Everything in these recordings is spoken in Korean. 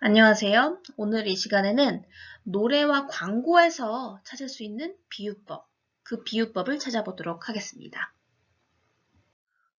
안녕하세요. 오늘 이 시간에는 노래와 광고에서 찾을 수 있는 비유법, 그 비유법을 찾아보도록 하겠습니다.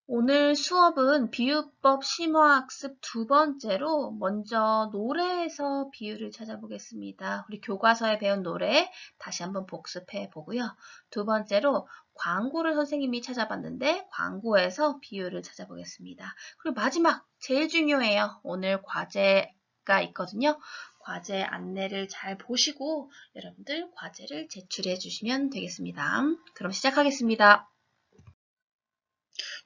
오늘 수업은 비유법 심화학습 두 번째로 먼저 노래에서 비유를 찾아보겠습니다. 우리 교과서에 배운 노래 다시 한번 복습해 보고요. 두 번째로 광고를 선생님이 찾아봤는데 광고에서 비유를 찾아보겠습니다. 그리고 마지막 제일 중요해요. 오늘 과제 가 있거든요. 과제 안내를 잘 보시고 여러분들 과제를 제출해 주시면 되겠습니다. 그럼 시작하겠습니다.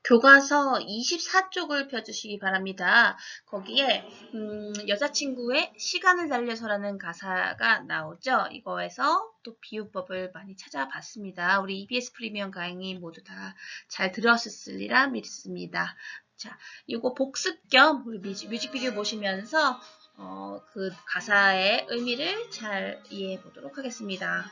교과서 24쪽을 펴주시기 바랍니다. 거기에 음, 여자친구의 시간을 달려서라는 가사가 나오죠. 이거에서 또 비유법을 많이 찾아봤습니다. 우리 EBS 프리미엄 강의 모두 다 잘 들었으리라 믿습니다. 자, 이거 복습 겸 우리 뮤직, 뮤직비디오 보시면서 어, 그 가사의 의미를 잘 이해해 보도록 하겠습니다.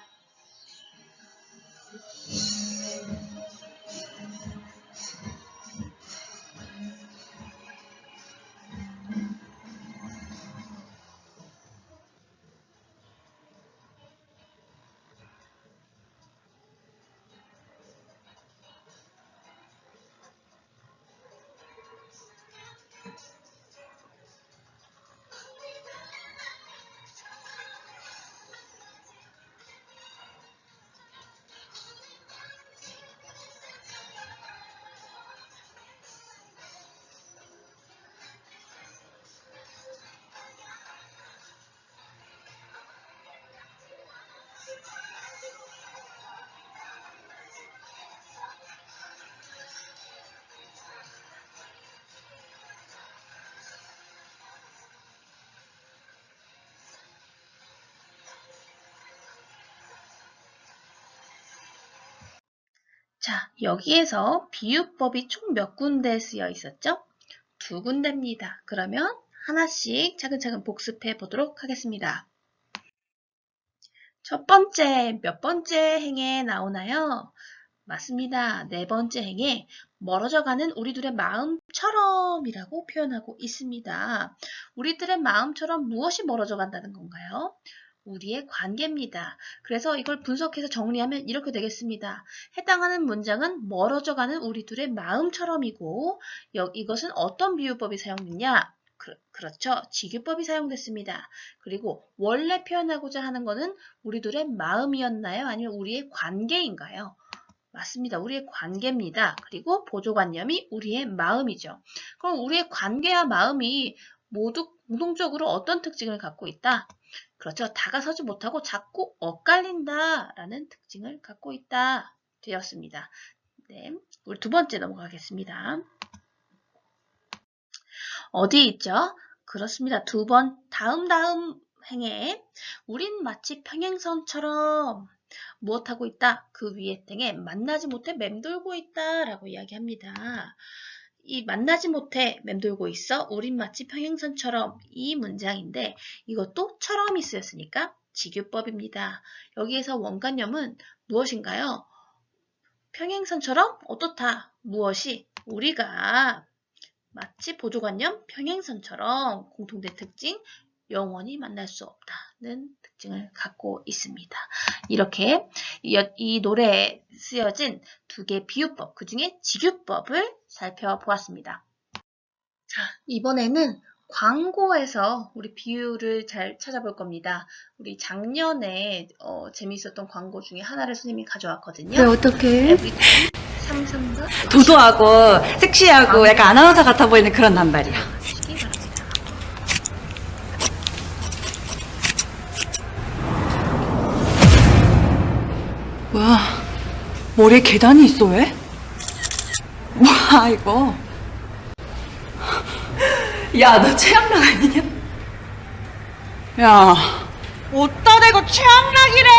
자, 여기에서 비유법이 총 몇 군데 쓰여 있었죠? 두 군데입니다. 그러면 하나씩 차근차근 복습해 보도록 하겠습니다. 첫 번째, 몇 번째 행에 나오나요? 맞습니다. 네 번째 행에 멀어져 가는 우리들의 마음처럼이라고 표현하고 있습니다. 우리들의 마음처럼 무엇이 멀어져 간다는 건가요? 우리의 관계입니다. 그래서 이걸 분석해서 정리하면 이렇게 되겠습니다. 해당하는 문장은 멀어져 가는 우리 둘의 마음처럼이고 이것은 어떤 비유법이 사용됐냐? 그, 렇죠 직유법이 사용됐습니다. 그리고 원래 표현하고자 하는 것은 우리 둘의 마음이었나요? 아니면 우리의 관계인가요? 맞습니다. 우리의 관계입니다. 그리고 보조관념이 우리의 마음이죠. 그럼 우리의 관계와 마음이 모두 공동적으로 어떤 특징을 갖고 있다? 그렇죠. 다가서지 못하고 자꾸 엇갈린다라는 특징을 갖고 있다 되었습니다. 네, 우리 두 번째 넘어가겠습니다. 어디 있죠? 그렇습니다. 두 번 다음 다음 행에 우린 마치 평행선처럼 무엇하고 있다? 그 위에 땡에 만나지 못해 맴돌고 있다 라고 이야기합니다. 이 만나지 못해 맴돌고 있어 우린 마치 평행선처럼 이 문장인데 이것도 처럼이 쓰였으니까 직유법입니다. 여기에서 원관념은 무엇인가요? 평행선처럼 어떻다. 무엇이 우리가 마치 보조관념 평행선처럼 공통된 특징 영원히 만날 수 없다 는 특징을 갖고 있습니다. 이렇게 이 노래에 쓰여진 두 개의 비유법, 그 중에 직유법을 살펴보았습니다. 자, 이번에는 광고에서 우리 비유를 잘 찾아볼 겁니다. 우리 작년에 어, 재미있었던 광고 중에 하나를 스님이 가져왔거든요. 왜 어떻게? 삼성과 도도하고 섹시하고 약간 아나운서 같아 보이는 그런 남발이야. 머리에 계단이 있어 왜? 와 이거? 야 너 최양락 아니냐? 야 어따 대고 최양락이래!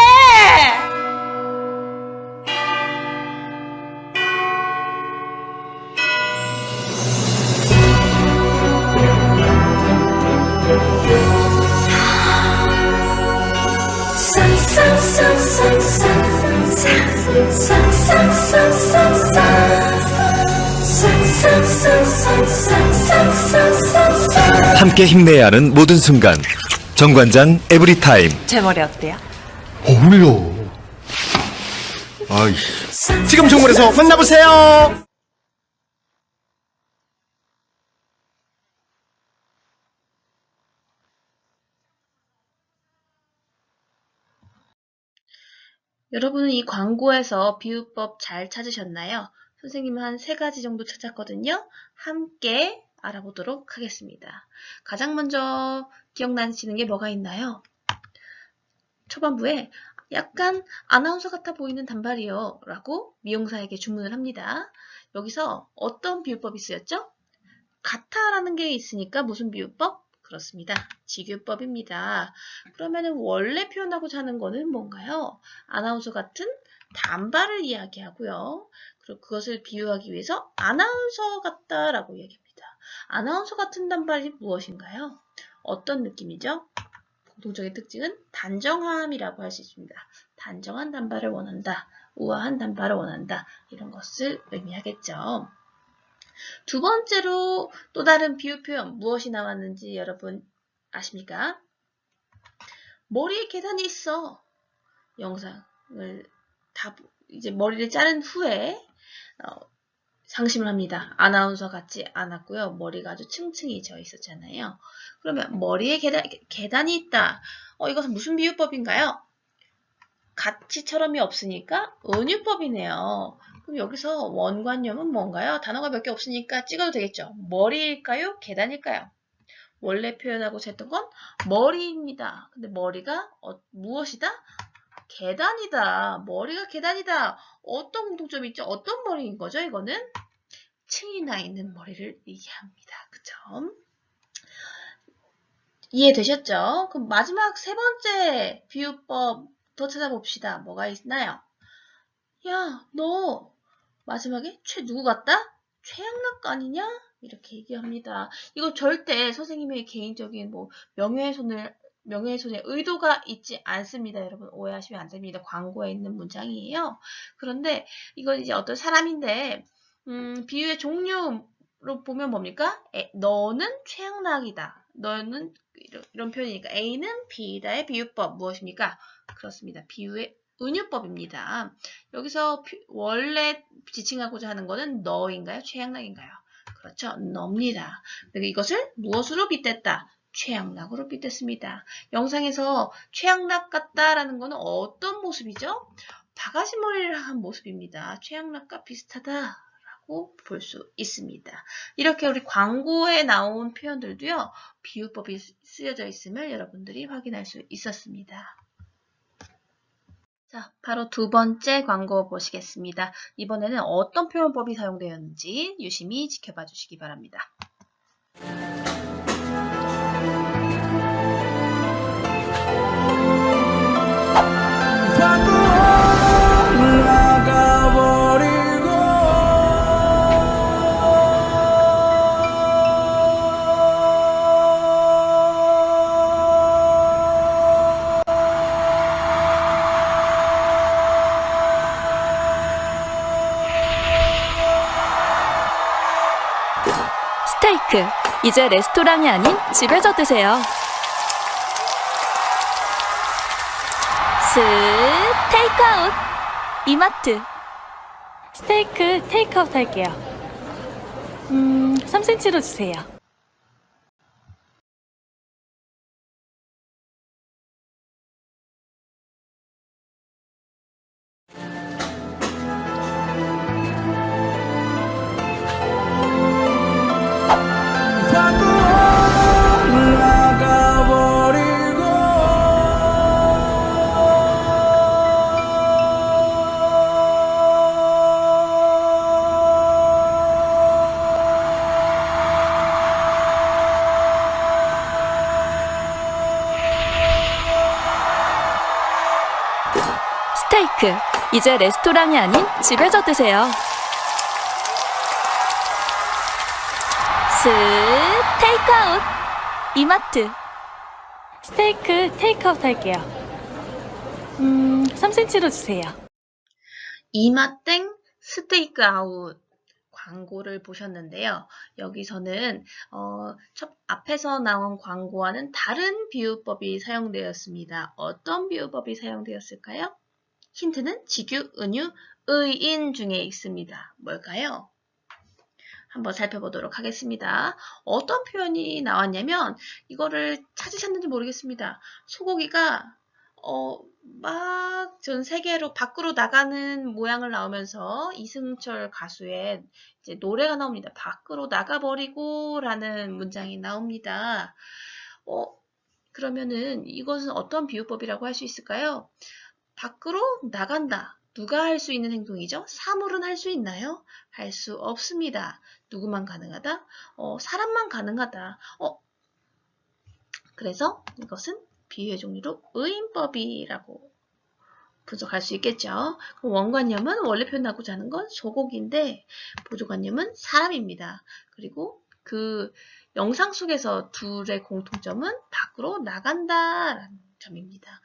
쌍쌍쌍쌍쌍쌍쌍 함께 힘내야 하는 모든 순간. 정관장 에브리타임 제 머리 어때요? 어울려. 아이씨. 지금 정물에서 만나보세요. 여러분은 이 광고에서 비유법 잘 찾으셨나요? 선생님은 한 세 가지 정도 찾았거든요. 함께 알아보도록 하겠습니다. 가장 먼저 기억나시는 게 뭐가 있나요? 초반부에 약간 아나운서 같아 보이는 단발이요. 라고 미용사에게 주문을 합니다. 여기서 어떤 비유법이 쓰였죠? 같아라는 게 있으니까 무슨 비유법? 그렇습니다. 직유법입니다. 그러면은 원래 표현하고자 하는 거는 뭔가요? 아나운서 같은 단발을 이야기하고요. 그리고 그것을 비유하기 위해서 아나운서 같다라고 이야기합니다. 아나운서 같은 단발이 무엇인가요? 어떤 느낌이죠? 공통적인 특징은 단정함이라고 할 수 있습니다. 단정한 단발을 원한다. 우아한 단발을 원한다. 이런 것을 의미하겠죠. 두 번째로 또 다른 비유 표현 무엇이 나왔는지 여러분 아십니까? 머리에 계단이 있어. 영상을 다 이제 머리를 자른 후에 어, 상심을 합니다. 아나운서 같지 않았고요. 머리가 아주 층층이 져 있었잖아요. 그러면 머리에 계단, 계단이 있다. 어, 이것은 무슨 비유법인가요? 가치처럼이 없으니까 은유법이네요. 그럼 여기서 원관념은 뭔가요? 단어가 몇 개 없으니까 찍어도 되겠죠. 머리일까요? 계단일까요? 원래 표현하고자 했던 건 머리입니다. 근데 머리가 어, 무엇이다? 계단이다. 머리가 계단이다. 어떤 공통점이 있죠? 어떤 머리인 거죠? 이거는 층이 나 있는 머리를 얘기합니다. 그쵸? 이해되셨죠? 그럼 마지막 세 번째 비유법 더 찾아봅시다. 뭐가 있나요? 야, 너 마지막에 최 누구 같다? 최양락 아니냐? 이렇게 얘기합니다. 이거 절대 선생님의 개인적인 뭐 명예훼손을 명예훼손의 의도가 있지 않습니다. 여러분 오해하시면 안 됩니다. 광고에 있는 문장이에요. 그런데 이건 이제 어떤 사람인데 음, 비유의 종류로 보면 뭡니까? 에, 너는 최양락이다. 너는 이런, 이런 표현이니까 A는 B다의 비유법 무엇입니까? 그렇습니다. 비유의 은유법입니다. 여기서 피- 원래 지칭하고자 하는 것은 너인가요? 최양락인가요? 그렇죠. 너입니다. 이것을 무엇으로 빗댔다? 최양락으로 빗댔습니다. 영상에서 최양락 같다라는 것은 어떤 모습이죠? 바가지 머리를 한 모습입니다. 최양락과 비슷하다라고 볼수 있습니다. 이렇게 우리 광고에 나온 표현들도요, 비유법이 쓰여져 있음을 여러분들이 확인할 수 있었습니다. 자, 바로 두 번째 광고 보시겠습니다. 이번에는 어떤 표현법이 사용되었는지 유심히 지켜봐 주시기 바랍니다. 스테이크. 이제 레스토랑이 아닌 집에서 드세요. 스 테이크아웃. 이마트. 스테이크 테이크아웃 할게요. 음, 3cm로 주세요. 스테이크. 이제 레스토랑이 아닌 집에서 드세요. 스 테이크아웃. 이마트. 스테이크 테이크아웃 할게요. 음, 3cm로 주세요. 이마땡 스테이크 아웃. 광고를 보셨는데요. 여기서는 어, 첫 앞에서 나온 광고와는 다른 비유법이 사용되었습니다. 어떤 비유법이 사용되었을까요? 힌트는 직유, 은유, 의인 중에 있습니다. 뭘까요? 한번 살펴보도록 하겠습니다. 어떤 표현이 나왔냐면 이거를 찾으셨는지 모르겠습니다. 소고기가 어, 막 전 세계로 밖으로 나가는 모양을 나오면서 이승철 가수의 이제 노래가 나옵니다. 밖으로 나가버리고라는 문장이 나옵니다. 어, 그러면은 이것은 어떤 비유법이라고 할 수 있을까요? 밖으로 나간다. 누가 할 수 있는 행동이죠? 사물은 할 수 있나요? 할 수 없습니다. 누구만 가능하다? 어, 사람만 가능하다. 어, 그래서 이것은 비유의 종류로 의인법이라고 분석할 수 있겠죠. 그럼 원관념은 원래 표현하고자 하는 건 소고기인데 보조관념은 사람입니다. 그리고 그 영상 속에서 둘의 공통점은 밖으로 나간다라는 점입니다.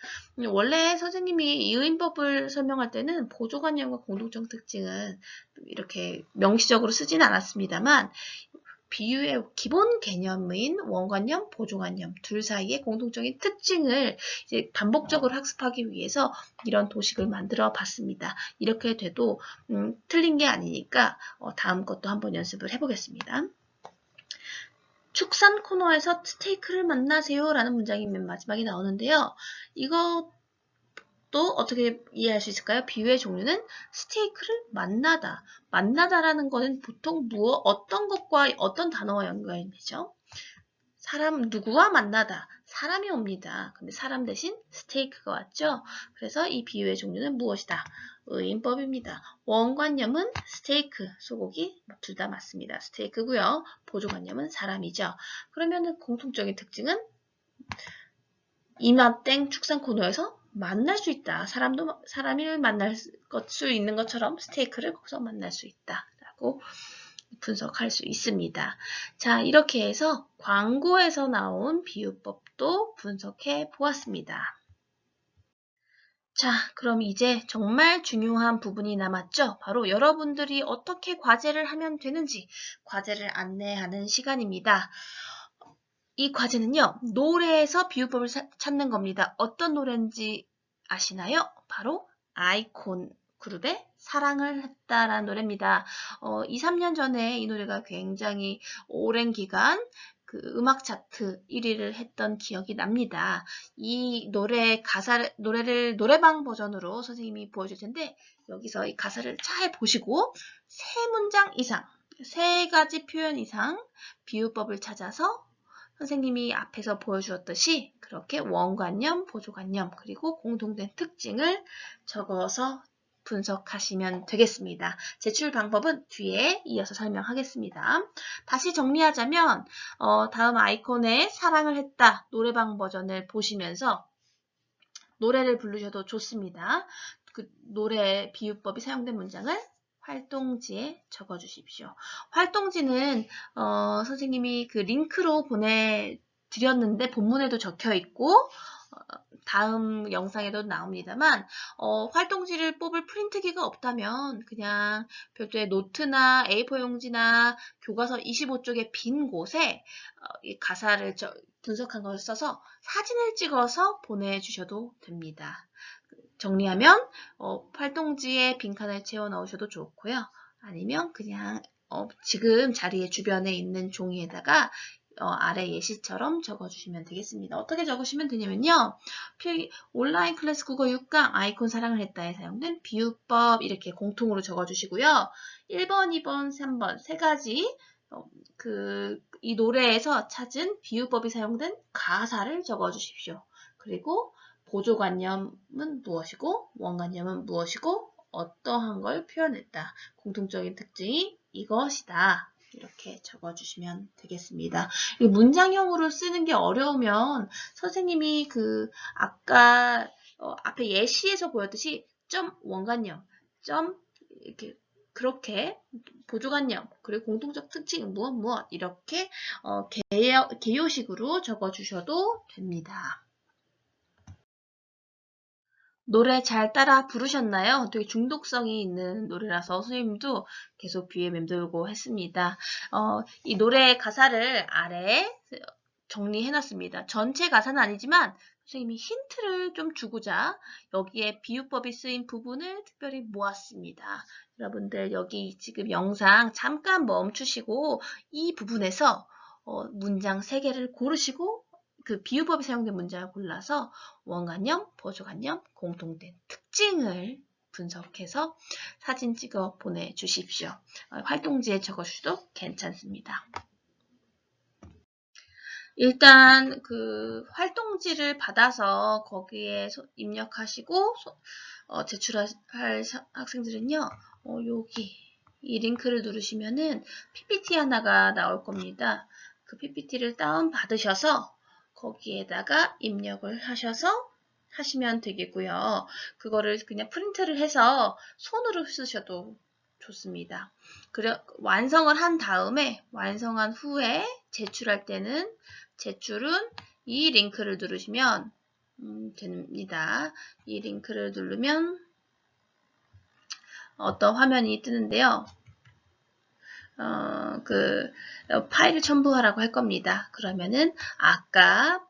원래 선생님이 이 의인법을 설명할 때는 보조관념과 공동적 특징은 이렇게 명시적으로 쓰진 않았습니다만 비유의 기본 개념인 원관념, 보조관념 둘 사이의 공통적인 특징을 이제 반복적으로 학습하기 위해서 이런 도식을 만들어 봤습니다. 이렇게 돼도 음, 틀린 게 아니니까 어, 다음 것도 한번 연습을 해보겠습니다. 축산 코너에서 스테이크를 만나세요 라는 문장이 맨 마지막에 나오는데요. 이것도 어떻게 이해할 수 있을까요? 비유의 종류는 스테이크를 만나다. 만나다라는 것은 보통 무엇, 어떤 것과 어떤 단어와 연관이 되죠? 사람, 누구와 만나다. 사람이 옵니다. 근데 사람 대신 스테이크가 왔죠? 그래서 이 비유의 종류는 무엇이다? 의인법입니다. 원관념은 스테이크, 소고기 둘 다 맞습니다. 스테이크고요. 보조관념은 사람이죠. 그러면은 공통적인 특징은 이맘땡 축산 코너에서 만날 수 있다. 사람도 사람을 만날 것- 수 있는 것처럼 스테이크를 거기서 만날 수 있다라고 분석할 수 있습니다. 자, 이렇게 해서 광고에서 나온 비유법도 분석해 보았습니다. 자, 그럼 이제 정말 중요한 부분이 남았죠? 바로 여러분들이 어떻게 과제를 하면 되는지 과제를 안내하는 시간입니다. 이 과제는요, 노래에서 비유법을 사- 찾는 겁니다. 어떤 노래인지 아시나요? 바로 아이콘 그룹의 사랑을 했다라는 노래입니다. 어, 2, 3년 전에 이 노래가 굉장히 오랜 기간 그 음악 차트 1위를 했던 기억이 납니다. 이 노래 가사를 노래를 노래방 버전으로 선생님이 보여줄 텐데 여기서 이 가사를 잘 보시고 세 문장 이상, 세 가지 표현 이상 비유법을 찾아서 선생님이 앞에서 보여주었듯이 그렇게 원관념, 보조관념, 그리고 공통된 특징을 적어서 분석하시면 되겠습니다. 제출 방법은 뒤에 이어서 설명하겠습니다. 다시 정리하자면 어, 다음 아이콘에 사랑을 했다 노래방 버전을 보시면서 노래를 부르셔도 좋습니다. 그 노래 비유법이 사용된 문장을 활동지에 적어주십시오. 활동지는 어, 선생님이 그 링크로 보내드렸는데 본문에도 적혀 있고 어, 다음 영상에도 나옵니다만 어, 활동지를 뽑을 프린트기가 없다면 그냥 별도의 노트나 A4 용지나 교과서 25쪽의 빈 곳에 어, 이 가사를 저- 분석한 것을 써서 사진을 찍어서 보내주셔도 됩니다. 정리하면 어, 활동지에 빈칸을 채워 넣으셔도 좋고요. 아니면 그냥 어, 지금 자리에 주변에 있는 종이에다가 어, 아래 예시처럼 적어주시면 되겠습니다. 어떻게 적으시면 되냐면요. 필- 온라인 클래스 국어 6강 아이콘 사랑을 했다에 사용된 비유법 이렇게 공통으로 적어주시고요. 1번, 2번, 3번 세 가지 어, 그, 이 노래에서 찾은 비유법이 사용된 가사를 적어주십시오. 그리고 보조관념은 무엇이고 원관념은 무엇이고 어떠한 걸 표현했다. 공통적인 특징이 이것이다. 이렇게 적어주시면 되겠습니다. 이 문장형으로 쓰는 게 어려우면 선생님이 그 아까 어, 앞에 예시에서 보였듯이 점 원관념, 점 이렇게 그렇게 보조관념 그리고 공통적 특징 무엇 무엇 이렇게 어, 개요, 개요식으로 적어주셔도 됩니다. 노래 잘 따라 부르셨나요? 되게 중독성이 있는 노래라서 선생님도 계속 귀에 맴돌고 했습니다. 어, 이 노래 가사를 아래에 정리해놨습니다. 전체 가사는 아니지만 선생님이 힌트를 좀 주고자 여기에 비유법이 쓰인 부분을 특별히 모았습니다. 여러분들 여기 지금 영상 잠깐 멈추시고 이 부분에서 어, 문장 3개를 고르시고 그 비유법이 사용된 문장을 골라서 원관념, 보조관념, 공통된 특징을 분석해서 사진 찍어 보내주십시오. 어, 활동지에 적어주셔도 괜찮습니다. 일단 그 활동지를 받아서 거기에 소- 입력하시고 소- 어, 제출할 사- 학생들은요 어, 여기 이 링크를 누르시면은 PPT 하나가 나올 겁니다. 그 PPT를 다운 받으셔서 거기에다가 입력을 하셔서 하시면 되겠고요. 그거를 그냥 프린트를 해서 손으로 쓰셔도 좋습니다. 그래, 완성을 한 다음에 완성한 후에 제출할 때는 제출은 이 링크를 누르시면 음, 됩니다. 이 링크를 누르면 어떤 화면이 뜨는데요. 어, 그 어, 파일을 첨부하라고 할 겁니다. 그러면은 아까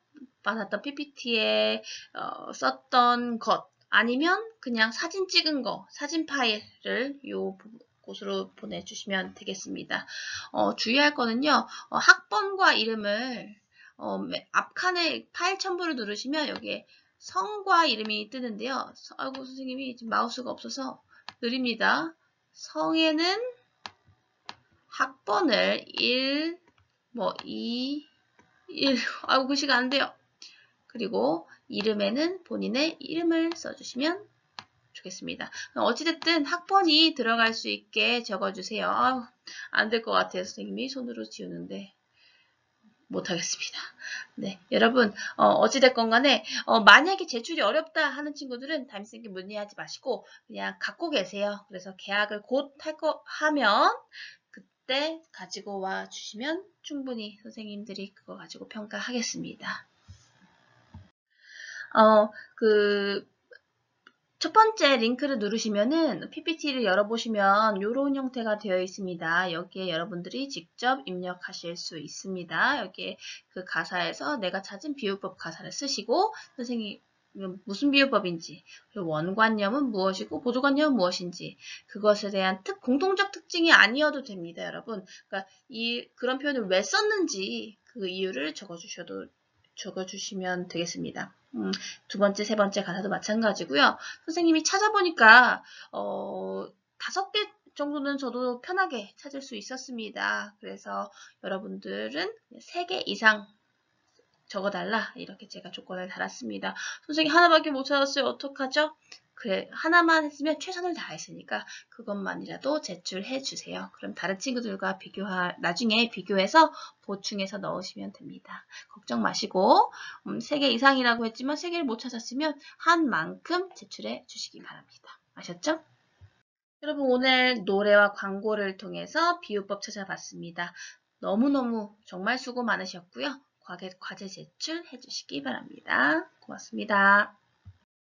받았던 PPT에 어, 썼던 것 아니면 그냥 사진 찍은 거 사진 파일을 요 부- 곳으로 보내주시면 되겠습니다. 어, 주의할 거는요. 어, 학번과 이름을 어, 맨 앞칸에 파일 첨부를 누르시면 여기에 성과 이름이 뜨는데요. 서- 아이고 선생님이 지금 마우스가 없어서 느립니다. 성에는 학번을 1, 뭐 2, 1, 아이고 글씨가 안 돼요. 그리고 이름에는 본인의 이름을 써주시면 좋겠습니다. 어찌됐든 학번이 들어갈 수 있게 적어주세요. 안될 것 같아요. 선생님이 손으로 지우는데 못하겠습니다. 네, 여러분 어, 찌됐건 간에 어, 만약에 제출이 어렵다 하는 친구들은 담임쌤께 문의하지 마시고 그냥 갖고 계세요. 그래서 계약을 곧 할 거 하면 그 때 가지고 와 주시면 충분히 선생님들이 그거 가지고 평가하겠습니다. 어, 그, 첫 번째 링크를 누르시면은 PPT를 열어보시면 이런 형태가 되어 있습니다. 여기에 여러분들이 직접 입력하실 수 있습니다. 여기에 그 가사에서 내가 찾은 비유법 가사를 쓰시고 선생님 무슨 비유법인지 원관념은 무엇이고 보조관념은 무엇인지 그것에 대한 특, 공통적 특징이 아니어도 됩니다, 여러분. 그러니까 이 그런 표현을 왜 썼는지 그 이유를 적어주셔도 적어주시면 되겠습니다. 음, 두 번째, 세 번째 가사도 마찬가지고요. 선생님이 찾아보니까 어, 다섯 개 정도는 저도 편하게 찾을 수 있었습니다. 그래서 여러분들은 세 개 이상 적어달라 이렇게 제가 조건을 달았습니다. 선생님 하나밖에 못 찾았어요. 어떡하죠? 그래 하나만 했으면 최선을 다했으니까 그것만이라도 제출해 주세요. 그럼 다른 친구들과 비교하 나중에 비교해서 보충해서 넣으시면 됩니다. 걱정 마시고 음, 3개 이상이라고 했지만 3개를 못 찾았으면 한 만큼 제출해 주시기 바랍니다. 아셨죠? 여러분 오늘 노래와 광고를 통해서 비유법 찾아봤습니다. 너무너무 정말 수고 많으셨고요. 과제, 과제 제출해 주시기 바랍니다. 고맙습니다.